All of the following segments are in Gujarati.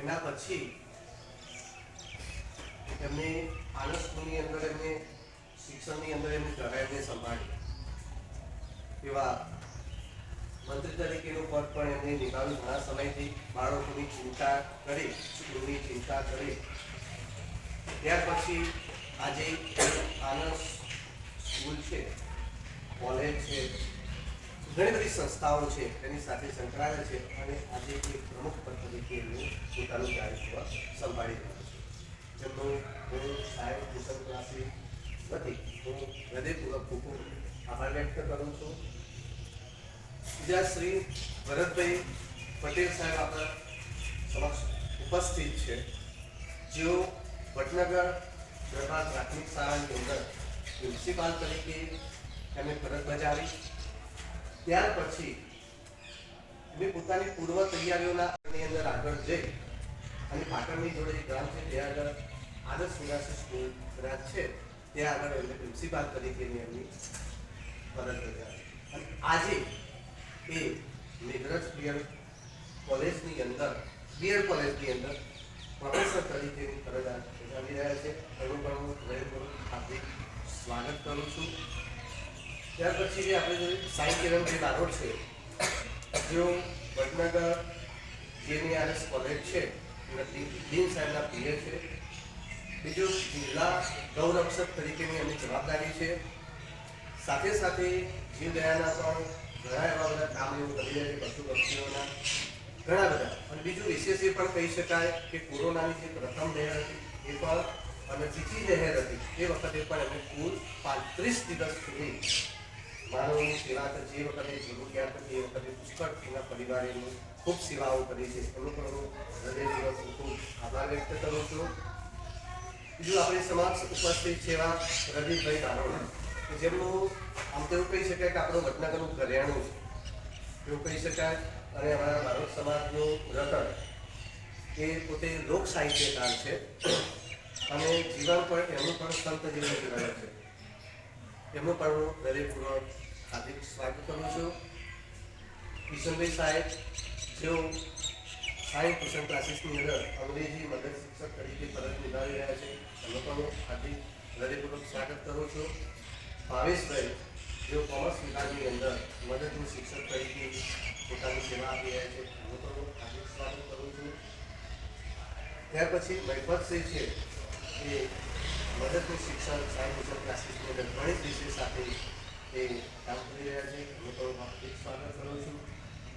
એના પછી એમને એવા મંત્રી તરીકેનું પદ પણ એમને નિભાવ્યું. ઘણા સમયથી બાળકોની ચિંતા કરી સ્કૂલની ચિંતા કરી. ત્યાર પછી આજે આનંદ સ્કૂલ છે, કોલેજ છે, ઘણી બધી સંસ્થાઓ છે, એની સાથે સંકળાયેલા છે અને આજે એક પ્રમુખ પદ તરીકે એમનું પોતાનું કાર્યક્રમ સંભાળી રહ્યું છે. જેમનું હું સાહેબ ટ્યુશન ક્લાસી નથી હું હૃદયપૂર્વક ખૂબ ખૂબ આભાર વ્યક્ત કરું છું. બીજા શ્રી ભરતભાઈ પટેલ સાહેબ આપણા સમક્ષ ઉપસ્થિત છે. જેઓ વડનગર દરબાર પ્રાથમિક શાળાની અંદર પ્રિન્સિપાલ તરીકે એમણે ફરજ બજાવી. ત્યાર પછી મેં પોતાની પૂર્વ તૈયારીઓના અંદર આગળ જઈ અને પાટણની જોડે જે ગ્રામ છે ત્યાં આગળ આદર્શ નિવાસી સ્કૂલ ગ્રામ છે, ત્યાં આગળ એમને પ્રિન્સિપાલ તરીકેની એમની ફરજ બજાવી. અને આજે એ મેઘરજ બિયર કોલેજની અંદર બિયર કોલેજની અંદર પ્રોફેસર તરીકેની ફરજ બજાવી રહ્યા છે. એનું પણ હું હાર્દિક સ્વાગત કરું છું. ત્યાર પછી જે આપણે જોઈએ સાઈ જે નારોડ છે, જેઓ વડનગર જેએનઆરએસ કોલેજ છે, એના ડીન ડીન સાહેબના પીએ છે. બીજું જિલ્લા ગૌરક્ષક તરીકેની એમની જવાબદારી છે. સાથે સાથે જીવદયાના પણ ઘણા એવા બધા કામ એવું કરી રહ્યા છે પશુ પક્ષીઓના ઘણા બધા. અને બીજું વિશેષ એ પણ કહી શકાય કે કોરોનાની જે પ્રથમ લહેર હતી, એ પણ અને બીજી લહેર હતી. એ વખતે પણ અમે કુલ પાંત્રીસ દિવસ સુધી માનવની સેવા જે વખતે જરૂરિયાત હતી એ વખતે પુષ્કળ એના પરિવારે ખૂબ સેવાઓ કરી છે. એમનો પણ હું હૃદય દિવસ ખૂબ આભાર વ્યક્ત કરું છું. બીજું આપણી સમક્ષ ઉપસ્થિત છે એવા રવિભાઈ કે જેમનું આમ તો એવું કહી શકાય કે આપણું વડનગરનું ઘરેણું છે. એવું કહી શકાય. અને અમારા ભારત સમાજનું રતન, એ પોતે લોક સાહિત્યકાર છે. અને જીવન પણ એમનું પણ સંત જીવન જીવન છે. એમનું પણ હું હૃદયપૂર્વક હાર્દિક સ્વાગત કરું છું. કિશનભાઈ સાહેબ, જેઓ સાઈ ટ્યુશન ક્લાસીસની અંદર અંગ્રેજી મદદ શિક્ષક તરીકે ફરજ નિભાવી રહ્યા છે, એમનું પણ હું હાર્દિક હૃદયપૂર્વક સ્વાગત કરું છું. ભાવેશભાઈ, જેઓ કોમર્સ વિભાગની અંદર મદદનું શિક્ષક તરીકે પોતાની સેવા આપી રહ્યા છે, એમનું પણ હું હાર્દિક સ્વાગત કરું છું. ત્યાર પછી મહિપતસિંહ છે એ મદદનું શિક્ષણ સાઈ ટ્યુશન ક્લાસીસની અંદર ગણિત વિષય સાથે એ કામ કરી રહ્યા છે. સ્વાગત કરું છું.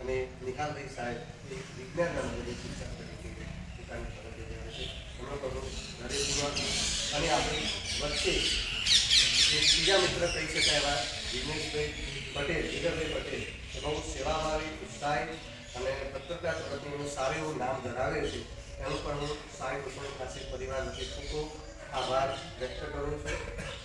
અને નિહાલભાઈ સાહેબ એ વિજ્ઞાનના શિક્ષક તરીકે પોતાની ફરજ હું અને આપણી વચ્ચે એક બીજા મિત્ર કહી શકાય એવા દિનેશભાઈ પટેલ, જીગરભાઈ પટેલ, એ બહુ સેવાભાવી ઉત્સાહી અને પત્રકાર જગતનું સારું એવું નામ ધરાવે છે. એનું પણ હું સાઈ કુશળ ખાસી પરિવાર વતી ખૂબ ખૂબ આભાર વ્યક્ત કરું છું.